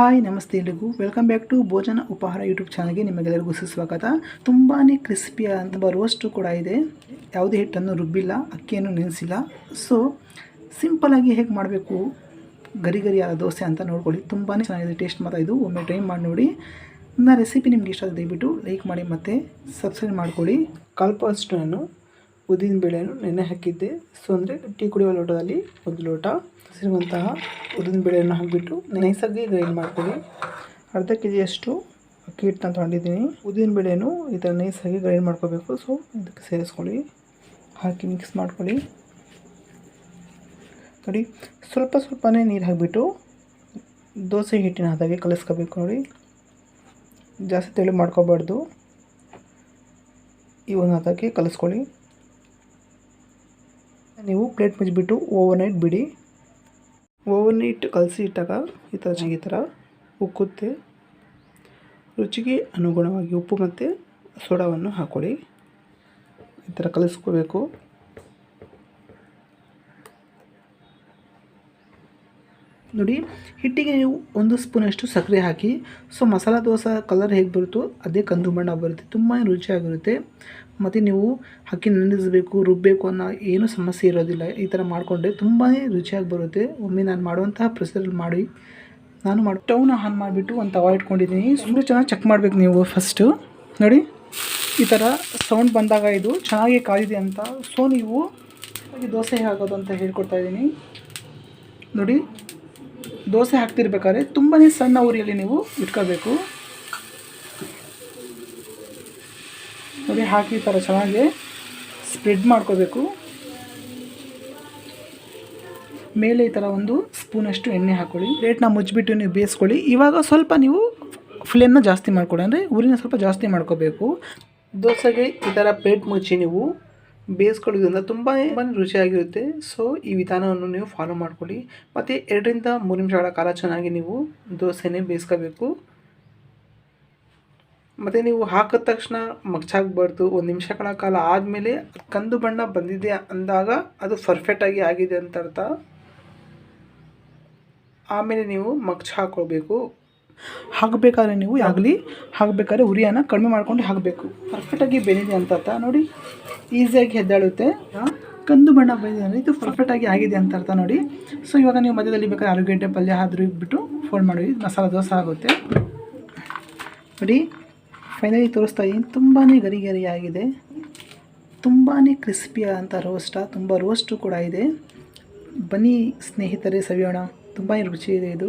Hi, ನಮಸ್ತೆ ಎಲ್ರಿಗೂ. Welcome back to ಭೋಜನ ಉಪಹಾರ ಯೂಟ್ಯೂಬ್ ಚಾನಲ್ಗೆ ನಿಮಗೆಲ್ಲರಿಗೂ ಸುಸ್ವಾಗತ. ತುಂಬಾ ಕ್ರಿಸ್ಪಿ ಅಂತ ರೋಸ್ಟು ಕೂಡ ಇದೆ. ಯಾವುದೇ ಹಿಟ್ಟನ್ನು ರುಬ್ಬಿಲ್ಲ, ಅಕ್ಕಿಯನ್ನು ನೆನೆಸಿಲ್ಲ. ಸೊ ಸಿಂಪಲಾಗಿ ಹೇಗೆ ಮಾಡಬೇಕು? ಗರಿ ಗರಿಯಾದ ದೋಸೆ ಅಂತ ನೋಡ್ಕೊಳ್ಳಿ. ತುಂಬಾ ಚೆನ್ನಾಗಿದೆ ಟೇಸ್ಟ್ ಮಾತ್ರ ಇದು. ಒಮ್ಮೆ ಟ್ರೈ ಮಾಡಿ ನೋಡಿ. ನನ್ನ ರೆಸಿಪಿ ನಿಮ್ಗೆ ಇಷ್ಟ ಆಗಿದೆ ದಯವಿಟ್ಟು ಲೈಕ್ ಮಾಡಿ ಮತ್ತು ಸಬ್ಸ್ಕ್ರೈಬ್ ಮಾಡ್ಕೊಳ್ಳಿ. ಕಲ್ಪಷ್ಟು ನಾನು ಉದ್ದಿನ ಬೇಳೆಯನ್ನು ನೆನೆ ಹಾಕಿದ್ದೆ. ಸೊ ಅಂದರೆ ಟೀ ಕುಡಿಯುವ ಲೋಟದಲ್ಲಿ ಒಂದು ಲೋಟ. ಹಸಿರುವಂತಹ ಉದ್ದಿನ ಬೇಳೆಯನ್ನು ಹಾಕಿಬಿಟ್ಟು ನೈಸಾಗಿ ಗ್ರೈಂಡ್ ಮಾಡ್ತೀನಿ. ಅರ್ಧ ಕೆ ಜಿಯಷ್ಟು ಅಕ್ಕಿ ಹಿಟ್ಟನ್ನ ತೊಗೊಂಡಿದ್ದೀನಿ. ಉದ್ದಿನ ಬೇಳೆಯನ್ನು ಈ ಥರ ನೈಸಾಗಿ ಗ್ರೈಂಡ್ ಮಾಡ್ಕೋಬೇಕು. ಸೊ ಇದಕ್ಕೆ ಸೇರಿಸ್ಕೊಳ್ಳಿ. ಹಾಕಿ ಮಿಕ್ಸ್ ಮಾಡ್ಕೊಳ್ಳಿ. ನೋಡಿ, ಸ್ವಲ್ಪ ಸ್ವಲ್ಪನೇ ನೀರು ಹಾಕಿಬಿಟ್ಟು ದೋಸೆ ಹಿಟ್ಟಿನ ಹದಾಗೆ ಕಲಿಸ್ಕೋಬೇಕು ನೋಡಿ. ಜಾಸ್ತಿ ತೆಳು ಮಾಡ್ಕೋಬಾರ್ದು. ಈ ಒಂದು ಹದಕ್ಕೆ ಕಲಿಸ್ಕೊಳ್ಳಿ. ನೀವು ಪ್ಲೇಟ್ ಮುಚ್ಚಿಬಿಟ್ಟು ಓವರ್ ನೈಟ್ ಬಿಡಿ. ಓವರ್ ನೈಟ್ ಕಲಸಿ ಇಟ್ಟಾಗ ಈ ಥರ ಈ ಥರ ಉಕ್ಕುತ್ತೆ. ರುಚಿಗೆ ಅನುಗುಣವಾಗಿ ಉಪ್ಪು ಮತ್ತು ಸೋಡಾವನ್ನು ಹಾಕ್ಕೊಳ್ಳಿ ಈ ಥರ ಕಲಿಸ್ಕೋಬೇಕು. ನೋಡಿ, ಹಿಟ್ಟಿಗೆ ನೀವು ಒಂದು ಸ್ಪೂನಷ್ಟು ಸಕ್ಕರೆ ಹಾಕಿ, ಸೊ ಮಸಾಲ ದೋಸೆ ಕಲರ್ ಹೇಗೆ ಬರುತ್ತೋ ಅದೇ ಕಂದು ಬಣ್ಣ ಬರುತ್ತೆ ತುಂಬಾ ರುಚಿಯಾಗಿರುತ್ತೆ. ಮತ್ತು ನೀವು ಅಕ್ಕಿ ನೆನೆಸಬೇಕು ರುಬ್ಬಬೇಕು ಅನ್ನೋ ಏನೂ ಸಮಸ್ಯೆ ಇರೋದಿಲ್ಲ, ಈ ಥರ ಮಾಡಿಕೊಂಡ್ರೆ ತುಂಬಾ ರುಚಿಯಾಗಿ ಬರುತ್ತೆ. ಒಮ್ಮೆ ನಾನು ಮಾಡುವಂತಹ ಪ್ರೊಸೆಸಲ್ಲಿ ಮಾಡಿ, ನಾನು ಮಾಡಿ ಸ್ಟವ್ನ ಆನ್ ಮಾಡಿಬಿಟ್ಟು ಒಂದು ತವ ಇಟ್ಕೊಂಡಿದ್ದೀನಿ. ಸುಮ್ಮನೆ ಚೆನ್ನಾಗಿ ಚೆಕ್ ಮಾಡಬೇಕು ನೀವು ಫಸ್ಟು ನೋಡಿ, ಈ ಥರ ಸೌಂಡ್ ಬಂದಾಗ ಇದು ಚೆನ್ನಾಗಿ ಕಾದಿದೆ ಅಂತ. ಸೊ ನೀವು ದೋಸೆ ಹಾಕೋದು ಅಂತ ಹೇಳ್ಕೊಡ್ತಾ ಇದ್ದೀನಿ. ನೋಡಿ ದೋಸೆ ಹಾಕ್ತಿರ್ಬೇಕಾದ್ರೆ ತುಂಬಾ ಸಣ್ಣ ಉರಿಯಲ್ಲಿ ನೀವು ಇಟ್ಕೋಬೇಕು. ನೋಡಿ, ಹಾಕಿ ಥರ ಚೆನ್ನಾಗಿ ಸ್ಪ್ರೆಡ್ ಮಾಡ್ಕೋಬೇಕು. ಮೇಲೆ ಈ ಥರ ಒಂದು ಸ್ಪೂನಷ್ಟು ಎಣ್ಣೆ ಹಾಕ್ಕೊಳ್ಳಿ ಪ್ಲೇಟ್ನ ಮುಚ್ಚಿಬಿಟ್ಟು ನೀವು ಬೇಯಿಸ್ಕೊಳ್ಳಿ. ಇವಾಗ ಸ್ವಲ್ಪ ನೀವು ಫ್ಲೇಮ್ನ ಜಾಸ್ತಿ ಮಾಡ್ಕೊಳ್ಳಿ. ಅಂದರೆ ಉರಿನ ಸ್ವಲ್ಪ ಜಾಸ್ತಿ ಮಾಡ್ಕೋಬೇಕು. ದೋಸೆಗೆ ಈ ಥರ ಪ್ಲೇಟ್ ಮುಚ್ಚಿ ನೀವು ಬೇಯಿಸ್ಕೊಳ್ಳೋದ್ರಿಂದ ತುಂಬಾ ರುಚಿಯಾಗಿರುತ್ತೆ. ಸೊ ಈ ವಿಧಾನವನ್ನು ನೀವು ಫಾಲೋ ಮಾಡ್ಕೊಳ್ಳಿ. ಮತ್ತು ಎರಡರಿಂದ ಮೂರು ನಿಮಿಷಗಳ ಕಾಲ ಚೆನ್ನಾಗಿ ನೀವು ದೋಸೆನೇ ಬೇಯಿಸ್ಕೋಬೇಕು. ಮತ್ತು ನೀವು ಹಾಕಿದ ತಕ್ಷಣ ಮಗ್ಚಾಗಬಾರ್ದು. ಒಂದು ನಿಮಿಷಗಳ ಕಾಲ ಆದಮೇಲೆ ಕಂದು ಬಣ್ಣ ಬಂದಿದೆ ಅಂದಾಗ ಅದು ಪರ್ಫೆಕ್ಟಾಗಿ ಆಗಿದೆ ಅಂತ ಅರ್ಥ. ಆಮೇಲೆ ನೀವು ಮಗ್ಚ ಹಾಕ್ಕೊಳ್ಬೇಕು ಹಾಕಬೇಕಾದ್ರೆ ನೀವು ಆಗಲಿ ಹಾಕಬೇಕಾದ್ರೆ ಉರಿಯನ್ನು ಕಡಿಮೆ ಮಾಡ್ಕೊಂಡು ಹಾಕಬೇಕು. ಪರ್ಫೆಕ್ಟಾಗಿ ಬೆಂದಿದೆ ಅಂತ ಅರ್ಥ. ನೋಡಿ ಈಸಿಯಾಗಿ ಎದ್ದಾಳುತ್ತೆ ಕಂದು ಬಣ್ಣ ಬಂದಿದೆ ಅಂದರೆ ಇದು ಪರ್ಫೆಕ್ಟಾಗಿ ಆಗಿದೆ ಅಂತ ಅರ್ಥ ನೋಡಿ. ಸೊ ಇವಾಗ ನೀವು ಮಧ್ಯದಲ್ಲಿ ಬೇಕಾದ್ರೆ ಆಲೂಗಡ್ಡೆ ಪಲ್ಯ ಆದರೂ ಇಟ್ಬಿಟ್ಟು ಫೋಲ್ಡ್ ಮಾಡಿ, ಮಸಾಲ ದೋಸೆ ಆಗುತ್ತೆ. ನೋಡಿ ಫೈನಲಿ ತೋರಿಸ್ತಾ ಇದ್ದೀನಿ. ತುಂಬಾ ಗರಿ ಗರಿಯಾಗಿದೆ ತುಂಬಾ ಕ್ರಿಸ್ಪಿಯ ಅಂತ ರೋಸ್ಟ ತುಂಬ ರೋಸ್ಟು ಕೂಡ ಇದೆ. ಬನ್ನಿ ಸ್ನೇಹಿತರೆ, ಸವಿಯೋಣ. ತುಂಬಾ ರುಚಿ ಇದೆ ಇದು.